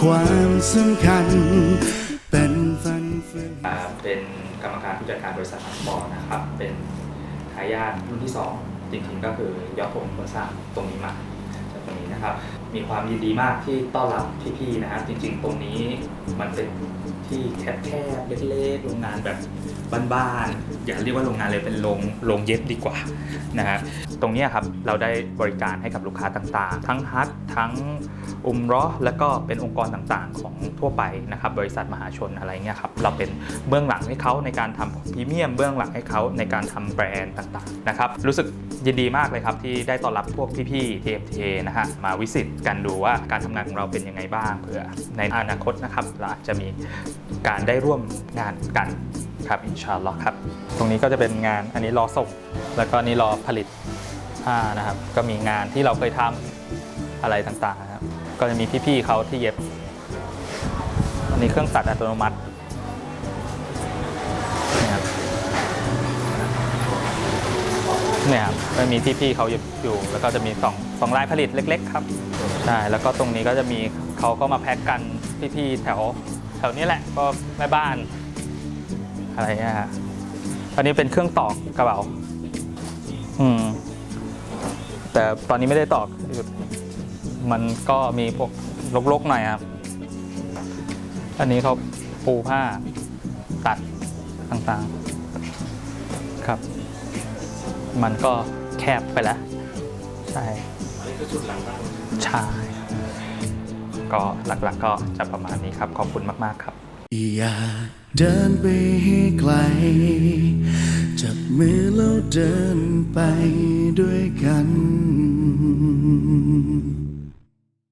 ความสำคัญ เป็นฟันเฟืองเป็นกรรมการผู้จัดการบริษัทอัสปอร์นะครับ เป็นทายาทรุ่นที่ 2 จริงๆก็คือยอดผมคนสร้างตรงนี้มา ตรงนี้นะครับ มีความยินดีมากที่ต้อนรับพี่ๆนะฮะจริงๆ ตรงนี้มันเป็นที่แคบๆเล็กๆโรงงานแบบบ้านๆอย่าเรียกว่าโรงงานเลยเป็นโรงโรงเย็บดีกว่านะฮะตรงนี้ครับเราได้บริการให้กับลูกค้าต่างๆ ทั้งฮัททั้งอุมเรอแล้วก็เป็นองค์กรต่างๆ ของทั่วไปนะครับบริษัทมหาชนอะไรเงี้ยครับเราเป็นเบื้องหลังให้เขาในการทำพรีเมียมเบื้องหลังให้เขาในการทำแบรนด์ต่างๆนะครับรู้สึกยินดีมากเลยครับที่ได้ต้อนรับพวกพี่ๆ TMT นะฮะมาวิสิตกันดูว่าการทำงานของเราเป็นยังไงบ้างเผื่อในอนาคตนะครับเราอาจจะมีการได้ร่วมงานกันครับอินชาอัลลอฮ์ครับ ตรงนี้ก็จะเป็นงานอันนี้รอส่ง แล้วก็นนี่รอผลิตผ้านะครับ ก็มีงานที่เราเคยทำอะไรต่างๆครับก็จะมีพี่ๆเขาที่เย็บอันนี้เครื่องตัดอัตโนมัติ เนี่ยครับก็มีพี่ๆเขาอยู่แล้วก็จะมีสองสองลายผลิตเล็ก ๆ ครับใช่แล้วก็ตรงนี้ก็จะมีเขาก็มาแพ็กกันพี่ๆแถวแถวนี้แหละก็แม่บ้านอะไรเงี้ยฮะอันนี้เป็นเครื่องตอกกระเป๋าอืมแต่ตอนนี้ไม่ได้ตอกมันก็มีพวกลกๆหน่อยครับ อันนี้เขาปูผ้าตัดต่างๆ ครับ มันก็แคบไปแล้ว ใช่ใช่ก็หลักๆก็จะประมาณนี้ครับ ขอบคุณมาก ๆ ครับ อย่าเดินไปให้ไกล จับมือแล้วเดินไปด้วยกัน